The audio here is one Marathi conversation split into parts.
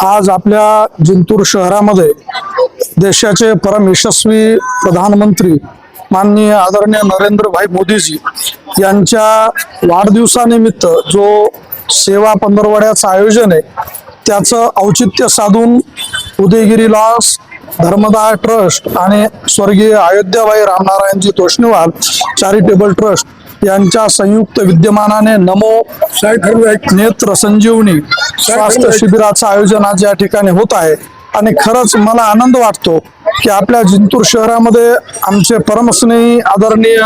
आज आपल्या जिंतूर शहरामध्ये देशाचे परम यशस्वी प्रधानमंत्री माननीय आदरणीय नरेंद्रभाई मोदीजी यांच्या वाढदिवसानिमित्त जो सेवा पंधरवड्याचं आयोजन आहे त्याचं औचित्य साधून उदयगिरी लॉस धर्मदाय ट्रस्ट आणि स्वर्गीय अयोध्याबाई रामनारायणजी तोष्णीवाल चॅरिटेबल ट्रस्ट यांच्या संयुक्त विद्यमानाने नमो नेत्र संजीवनी स्वास्थ्य शिबिराचं आयोजन आज या ठिकाणी होत आहे. आणि खरंच मला आनंद वाटतो की आपल्या जिंतूर शहरामध्ये आमचे परमस्नेही आदरणीय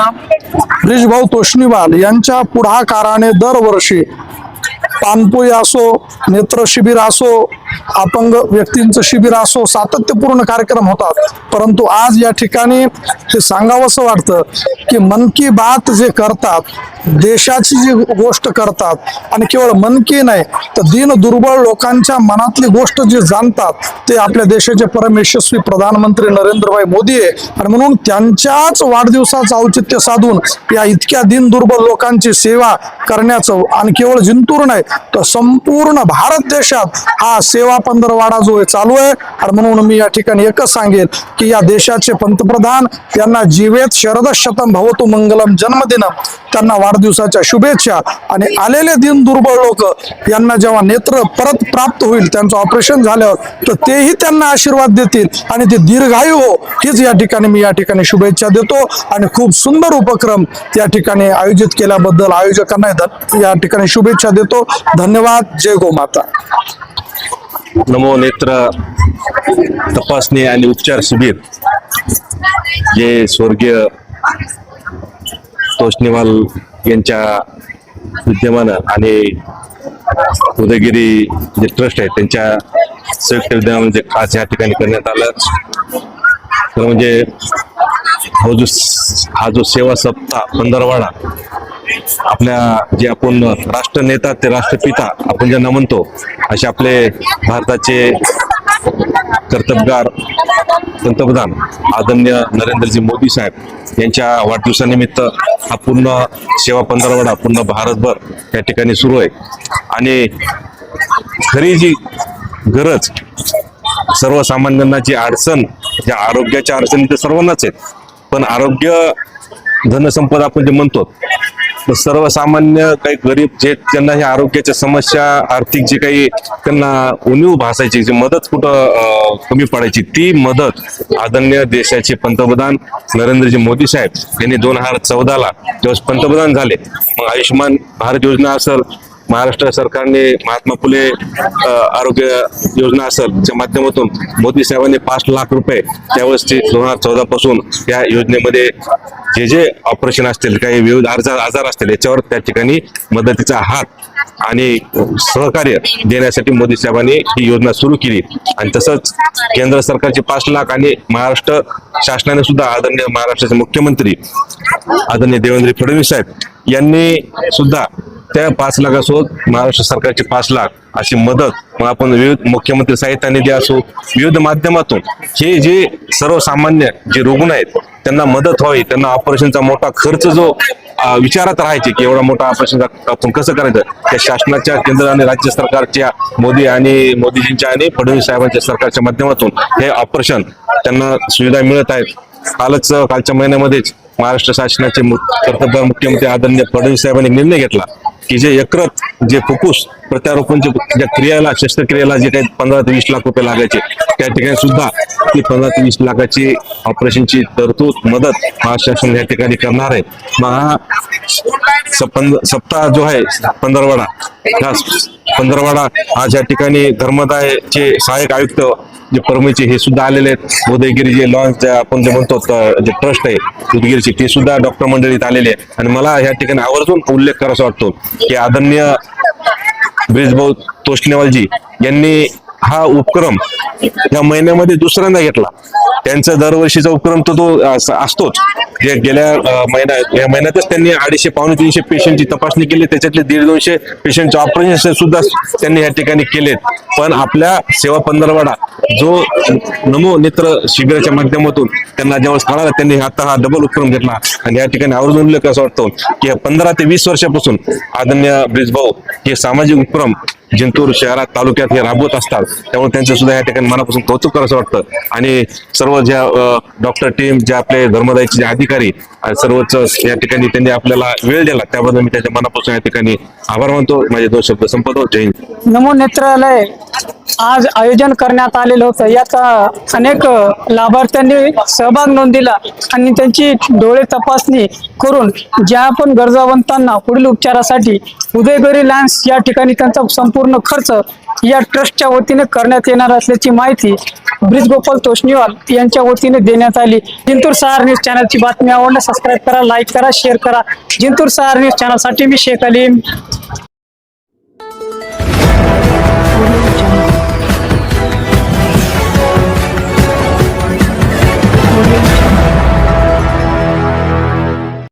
ब्रिजभाऊ तोष्णीवाल यांच्या पुढाकाराने दरवर्षी पानपोई असो नेत्र शिबिर असो अपंग व्यक्तींचं शिबिर असो सातत्यपूर्ण कार्यक्रम होतात. परंतु आज या ठिकाणी ते सांगावंसं वाटतं की मन की बात जे करतात देशाची जी गोष्ट करतात आणि केवळ मन की नाही तर दिन दुर्बळ लोकांच्या मनातली गोष्ट जी जाणतात ते आपल्या देशाचे परम यशस्वी प्रधानमंत्री नरेंद्रभाई मोदी आहे. आणि म्हणून त्यांच्याच वाढदिवसाचं औचित्य साधून या इतक्या दिन दुर्बल लोकांची सेवा करण्याचं आणि केवळ जिंतूर नाही तर संपूर्ण भारत देशात हा सेवा पंधरवाडा जो आहे चालू आहे. आणि म्हणून मी या ठिकाणी एकच सांगेल की या देशाचे पंतप्रधान त्यांना जीवेत शरद शतम भवतु मंगलम जन्मदिनम त्यांना वाढदिवसाच्या शुभेच्छा. आणि आलेले दिन दुर्बळ लोक यांना जेव्हा नेत्र परत प्राप्त होईल त्यांचं ऑपरेशन झाल्यावर तर तेही त्यांना आशीर्वाद देतील. आणि ते दीर्घायू हो हीच या ठिकाणी मी या ठिकाणी शुभेच्छा देतो. आणि खूप सुंदर उपक्रम या ठिकाणी आयोजित केल्याबद्दल आयोजकांना या ठिकाणी शुभेच्छा देतो. धन्यवाद जय गोमाता नमो नेत्र तपासणी आणि उपचार शिबिर. जे स्वर्गीय तोष्णीवाल यांच्या विद्यमानं आणि उदयगिरी जे ट्रस्ट आहे त्यांच्या संयुक्त विद्यमान जे खास या ठिकाणी करण्यात आलं. तर म्हणजे हा जो हा जो सेवा सप्ताह पंधरवाडा आपल्या जे आपण राष्ट्र नेता ते राष्ट्रपिता आपण ज्यांना म्हणतो असे आपले भारताचे कर्तबगार पंतप्रधान आदरणीय नरेंद्रजी मोदी साहेब यांच्या वाढदिवसानिमित्त हा पूर्ण सेवा पंधरवडा पूर्ण भारतभर या ठिकाणी सुरू आहे. आणि खरी जी गरज सर्वसामान्यांना जी अडचण ज्या आरोग्याच्या अडचणी तर सर्वांनाच आहेत पण आरोग्य धनसंपदा आपण जे म्हणतो सर्वसामान्य काही गरीब जे त्यांना ह्या आरोग्याच्या समस्या आर्थिक जे काही त्यांना उणीव भासायची जी मदत कुठं कमी पडायची ती मदत आदरणीय देशाचे पंतप्रधान नरेंद्रजी मोदी साहेब यांनी दोन हजार चौदाला जेव्हा पंतप्रधान झाले मग आयुष्यमान भारत योजना असेल महाराष्ट्र सरकारने महात्मा फुले आरोग्य योजना असेल च्या माध्यमातून मोदी साहेबांनी पाच लाख रुपये त्यावेळेस ते दोन हजार चौदा पासून या योजनेमध्ये जे जे ऑपरेशन असतील काही विविध आजार आजार असतील याच्यावर त्या ठिकाणी मदतीचा हात आणि सहकार्य देण्यासाठी मोदी साहेबांनी ही योजना सुरू केली. आणि तसंच केंद्र सरकारचे पाच लाख आणि महाराष्ट्र शासनाने सुद्धा आदरणीय महाराष्ट्राचे मुख्यमंत्री आदरणीय देवेंद्र फडणवीस साहेब यांनी सुद्धा त्या पाच लाखासोबत महाराष्ट्र सरकारचे पाच लाख अशी मदत मग आपण विविध मुख्यमंत्री साहित्य निधी असो विविध माध्यमातून हे जे सर्वसामान्य जे रुग्ण आहेत त्यांना मदत व्हावी त्यांना ऑपरेशनचा मोठा खर्च जो विचारात राहायचे की एवढा मोठा ऑपरेशन आपण कसं करायचं? त्या शासनाच्या केंद्र आणि राज्य सरकारच्या मोदी आणि मोदीजींच्या आणि फडणवीस साहेबांच्या सरकारच्या माध्यमातून हे ऑपरेशन त्यांना सुविधा मिळत आहेत. कालच कालच्या महिन्यामध्येच महाराष्ट्र शासनाचे कर्तव्य मुख्यमंत्री आदरणीय फडणवीस साहेबांनी निर्णय घेतला. की जे यकृत जे फुफ्फुस प्रत्यारोपणचे ज्या क्रियाला शस्त्रक्रियेला जे काही पंधरा ते वीस लाख रुपये लागायचे त्या ठिकाणी सुद्धा ती पंधरा ते वीस लाखाची ऑपरेशनची तरतूद मदत महाशासन शासन या ठिकाणी करणार आहे. महा सप्ताह जो आहे पंधरवाडा. ह्या पंधरवाडा आज या ठिकाणी धर्मदायचे सहाय्यक आयुक्त जे परमेचे हे सुद्धा आलेले आहेत. उदयगिरी जे लॉन्च जे आपण जे म्हणतो जे ट्रस्ट आहे उदयगिरीचे ते सुद्धा डॉक्टर मंडळीत आलेले आहे आणि मला या ठिकाणी आवर्जून उल्लेख करायचा वाटतो की आदरणीय ब्रिजभाऊ तोष्णेवालजी यांनी हा उपक्रम या महिन्यामध्ये दुसऱ्यांदा घेतला. त्यांचा दरवर्षीचा उपक्रम तो तो असतोच. जे गेल्या महिना या महिन्यातच त्यांनी अडीचशे पावणे तीनशे पेशंटची तपासणी केली. त्याच्यातले दीड दोनशे पेशंटचे ऑपरेशन सुद्धा त्यांनी या ठिकाणी केलेत. पण आपल्या सेवा पंधरवाडा जो नमो नेत्र शिबिराच्या माध्यमातून त्यांना जेव्हा कळाला त्यांनी आता हा डबल उपक्रम घेतला आणि या ठिकाणी आवर्जून उल्लेख असं वाटतो की पंधरा ते वीस वर्षापासून आदरणीय ब्रिजभाऊ हे सामाजिक उपक्रम जिंतूर शहरात तालुक्यात हे राबवत असतात. त्यामुळे त्यांचं सुद्धा या ठिकाणी मनापासून कौतुक करावं वाटतं. आणि सर्व ज्या डॉक्टर टीम जे आपले धर्मदायचे जे अधिकारी सर्वच या ठिकाणी त्यांनी आपल्याला वेळ दिला. त्याबद्दल मी त्याच्या मनापासून या ठिकाणी आभार मानतो. माझे दोन शब्द संपतो जय हिंद. नमो नेत्रालय आज आयोजन करण्यात आलेलं होतं. यात अनेक लाभार्थ्यांनी सहभाग नोंदविला आणि त्यांची डोळे तपासणी करून ज्या पण गरजावंतांना पुढील उपचारासाठी उदयगरी लॅन्स या ठिकाणी त्यांचा संपूर्ण खर्च या ट्रस्टच्या वतीने करण्यात येणार असल्याची माहिती ब्रिज गोपाल तोष्णीवाल यांच्या वतीने देण्यात आली. जिंतूर सहार न्यूज चॅनलची बातमी आवडल्यास सबस्क्राईब करा लाईक करा शेअर करा. जिंतूर सहार न्यूज चॅनलसाठी मी शेख अलीम.